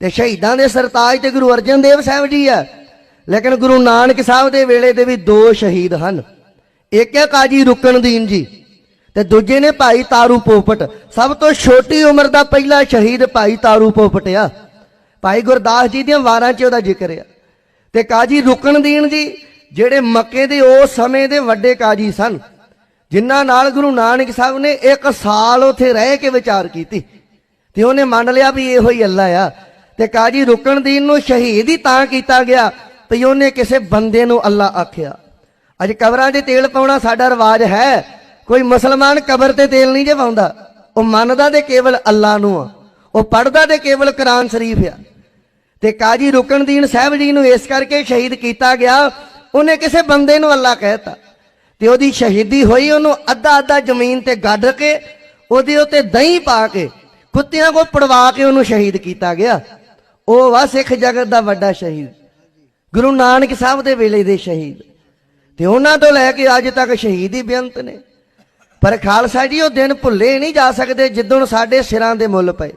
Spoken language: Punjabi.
ਤੇ ਸ਼ਹੀਦਾਂ ਦੇ ਸਰਤਾਜ ਤੇ ਗੁਰੂ ਅਰਜਨ ਦੇਵ ਸਾਹਿਬ ਜੀ ਆ। ਲੇਕਿਨ ਗੁਰੂ ਨਾਨਕ ਸਾਹਿਬ ਦੇ ਵੇਲੇ ਦੇ ਵੀ ਦੋ ਸ਼ਹੀਦ ਹਨ। ਇੱਕ ਹੈ ਕਾਜੀ ਰੁਕਨਦੀਨ ਜੀ ਤੇ ਦੂਜੇ ਨੇ ਭਾਈ ਤਾਰੂ ਪੋਪਟ। ਸਭ ਤੋਂ ਛੋਟੀ ਉਮਰ ਦਾ ਪਹਿਲਾ ਸ਼ਹੀਦ ਭਾਈ ਤਾਰੂ ਪੋਪਟ ਆ। ਭਾਈ ਗੁਰਦਾਸ ਜੀ ਦੀਆਂ ਵਾਰਾਂ 'ਚ ਉਹਦਾ ਜ਼ਿਕਰ ਆ। ਤੇ ਕਾਜੀ ਰੁਕਨਦੀਨ ਜੀ ਜਿਹੜੇ ਮੱਕੇ ਦੇ ਉਸ ਸਮੇਂ ਦੇ ਵੱਡੇ ਕਾਜੀ ਸਨ, ਜਿਨ੍ਹਾਂ ਨਾਲ ਗੁਰੂ ਨਾਨਕ ਸਾਹਿਬ ਨੇ ਇੱਕ ਸਾਲ ਉੱਥੇ ਰਹਿ ਕੇ ਵਿਚਾਰ ਕੀਤੀ। ਤੇ ਉਹਨੇ ਮੰਨ ਲਿਆ ਵੀ ਇਹੋ ਹੀ ਅੱਲਾ ਆ। ਤੇ ਕਾਜੀ ਰੁਕਣਦੀਨ ਨੂੰ ਸ਼ਹੀਦ ਹੀ ਤਾਂ ਕੀਤਾ ਗਿਆ ਵੀ ਉਹਨੇ ਕਿਸੇ ਬੰਦੇ ਨੂੰ ਅੱਲਾ ਆਖਿਆ। ਅੱਜ ਕਬਰਾਂ 'ਤੇ ਤੇਲ ਪਾਉਣਾ ਸਾਡਾ ਰਿਵਾਜ ਹੈ। ਕੋਈ ਮੁਸਲਮਾਨ ਕਬਰ ਤੇ ਤੇਲ ਨਹੀਂ ਜੇ ਪਾਉਂਦਾ ਉਹ ਮੰਨਦਾ ਤੇ ਕੇਵਲ ਅੱਲਾ ਨੂੰ ਆ। ਉਹ ਪੜਦਾ ਤੇ ਕੇਵਲ ਕੁਰਾਨ ਸ਼ਰੀਫ ਆ। ਤੇ ਕਾਜੀ ਰੁਕਣਦੀਨ ਸਾਹਿਬ ਜੀ ਨੂੰ ਇਸ ਕਰਕੇ ਸ਼ਹੀਦ ਕੀਤਾ ਗਿਆ, ਉਹਨੇ ਕਿਸੇ ਬੰਦੇ ਨੂੰ ਅੱਲਾ ਕਹਿਤਾ। ਤੇ ਉਹਦੀ ਸ਼ਹੀਦੀ ਹੋਈ, ਉਹਨੂੰ ਅੱਧਾ ਅੱਧਾ ਜ਼ਮੀਨ ਤੇ ਗੱਡ ਕੇ, ਉਹਦੇ ਉੱਤੇ ਦਹੀਂ ਪਾ ਕੇ, ਕੁੱਤਿਆਂ ਕੋ ਪੜਵਾ ਕੇ ਉਹਨੂੰ ਸ਼ਹੀਦ ਕੀਤਾ ਗਿਆ। ਉਹ ਵਾ ਸਿੱਖ ਜਗਤ ਦਾ ਵੱਡਾ ਸ਼ਹੀਦ। ਗੁਰੂ ਨਾਨਕ ਸਾਹਿਬ ਦੇ ਵੇਲੇ ਦੇ ਸ਼ਹੀਦ। ਤੇ ਉਹਨਾਂ ਤੋਂ ਲੈ ਕੇ ਅੱਜ ਤੱਕ ਸ਼ਹੀਦ ਹੀ ਬੇਅੰਤ ਨੇ। ਪਰ ਖਾਲਸਾ ਜੀ, ਉਹ ਦਿਨ ਭੁੱਲੇ ਨਹੀਂ ਜਾ ਸਕਦੇ ਜਿੱਦਣ ਸਾਡੇ ਸਿਰਾਂ ਦੇ ਮੁੱਲ ਪਏ।